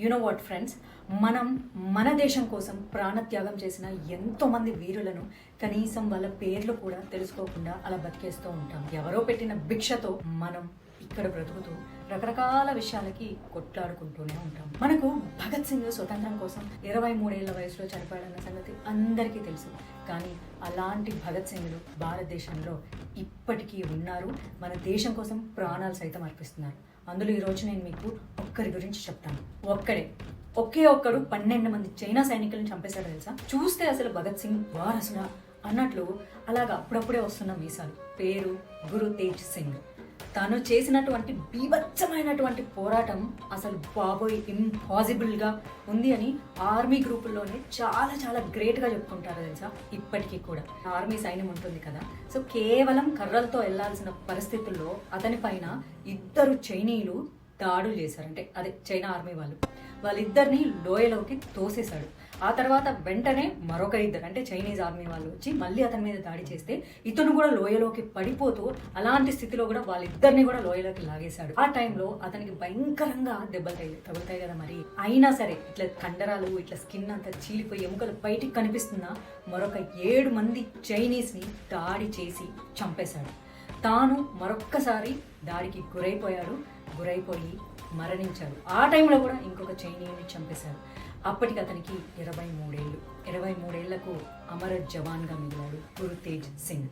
You know what friends మనం మన దేశం కోసం ప్రాణత్యాగం చేసిన ఎంతోమంది వీరులను కనీసం వాళ్ళ పేర్లు కూడా తెలుసుకోకుండా అలా బతికేస్తూ ఉంటాం. ఎవరో పెట్టిన భిక్షతో మనం ఇక్కడ బ్రతుకుతూ రకరకాల విషయాలకి కొట్లాడుకుంటూనే ఉంటాం. మనకు భగత్ సింగ్ స్వతంత్రం కోసం ఇరవై మూడేళ్ళ వయసులో చనిపోయాడన్న సంగతి అందరికీ తెలుసు. కానీ అలాంటి భగత్ సింగ్లు భారతదేశంలో ఇప్పటికీ ఉన్నారు. మన దేశం కోసం ప్రాణాలు సైతం అర్పిస్తున్నారు. అందులో ఈరోజు నేను మీకు ఒక్కరి గురించి చెప్తాను. ఒక్కడే. ఒకే ఒక్కడు పన్నెండు మంది చైనా సైనికులను చంపేశాడు తెలుసా? చూస్తే అసలు భగత్ సింగ్ వారసున అన్నట్లు అలాగా అప్పుడప్పుడే వస్తున్న మీసాలు. పేరు గురు తేజ్ సింగ్. తాను చేసినటువంటి బీభత్సమైనటువంటి పోరాటం అసలు బాబోయ్ ఇంపాసిబుల్గా ఉంది అని ఆర్మీ గ్రూపుల్లోనే చాలా చాలా గ్రేట్గా చెప్పుకుంటారు తెలుసా? ఇప్పటికీ కూడా. ఆర్మీ సైన్యం ఉంటుంది కదా. సో కేవలం కర్రలతో వెళ్ళాల్సిన పరిస్థితుల్లో అతని పైన ఇద్దరు చైనీయులు దాడులు చేశారు. అంటే అదే చైనా ఆర్మీ వాళ్ళు. వాళ్ళిద్దరిని లోయలోకి తోసేశాడు. ఆ తర్వాత వెంటనే మరొక ఇద్దరు అంటే చైనీస్ ఆర్మీ వాళ్ళు వచ్చి మళ్ళీ అతని మీద దాడి చేస్తే ఇతను కూడా లోయలోకి పడిపోతూ అలాంటి స్థితిలో కూడా వాళ్ళిద్దరిని కూడా లోయలోకి లాగేశాడు. ఆ టైంలో అతనికి భయంకరంగా దెబ్బలు తగిలి తగులుతాయి కదా మరి. అయినా సరే ఇట్లా కండరాలు ఇట్లా స్కిన్ అంతా చీలిపోయి ఎముకలు బయటికి కనిపిస్తున్న మరొక ఏడు మంది చైనీస్ని దాడి చేసి చంపేశాడు. తాను మరొక్కసారి దాడికి గురైపోయాడు గురైపోయి మరణించాడు. ఆ టైంలో కూడా ఇంకొక చైనీయుని చంపేశాడు. అప్పటికి అతనికి ఇరవై మూడేళ్ళు. ఇరవై మూడేళ్ళకు అమర జవాన్గా మిగిలాడు గురు తేజ్ సింగ్.